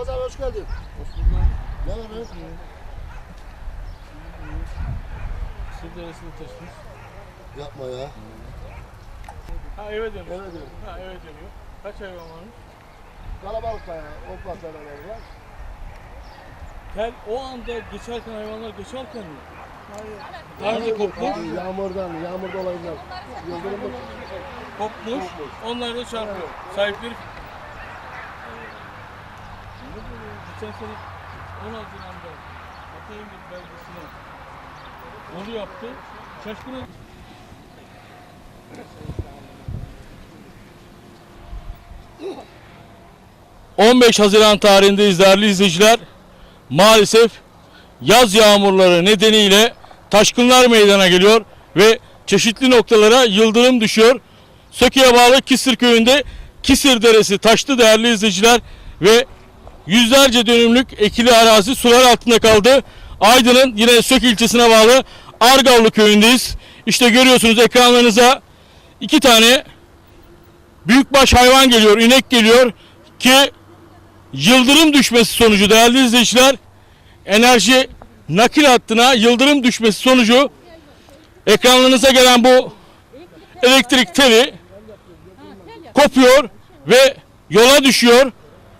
Yılmaz abi hoş geldin. Ne var be? Su deresini taşımış. Yapma ya. Ha eve dönüyor. Evet evet. Ha eve dönüyor. Kaç hayvan varmış? Kalabalık da ya. Opla seneleri var. Tel o anda geçerken hayvanlar geçerken mi? Daha önce kopmuş, Yağmurdan, yağmur dolayından. Kopmuş, onlar da çarpıyor. Sahipleri... Geçen sene 10 Haziran'da Atayengil belgesine onu yaptı. Şaşkına 15 Haziran tarihindeyiz değerli izleyiciler. Maalesef yaz yağmurları nedeniyle taşkınlar meydana geliyor ve çeşitli noktalara yıldırım düşüyor. Söke'ye bağlı Kisir köyünde Kisir Deresi taştı değerli izleyiciler ve yüzlerce dönümlük ekili arazi sular altında kaldı. Aydın'ın yine Sök ilçesine bağlı Argavlı köyündeyiz. İşte görüyorsunuz ekranlarınıza iki tane büyükbaş hayvan geliyor, inek geliyor ki yıldırım düşmesi sonucu değerli izleyiciler enerji nakil hattına yıldırım düşmesi sonucu ekranlarınıza gelen bu elektrik teli kopuyor ve yola düşüyor.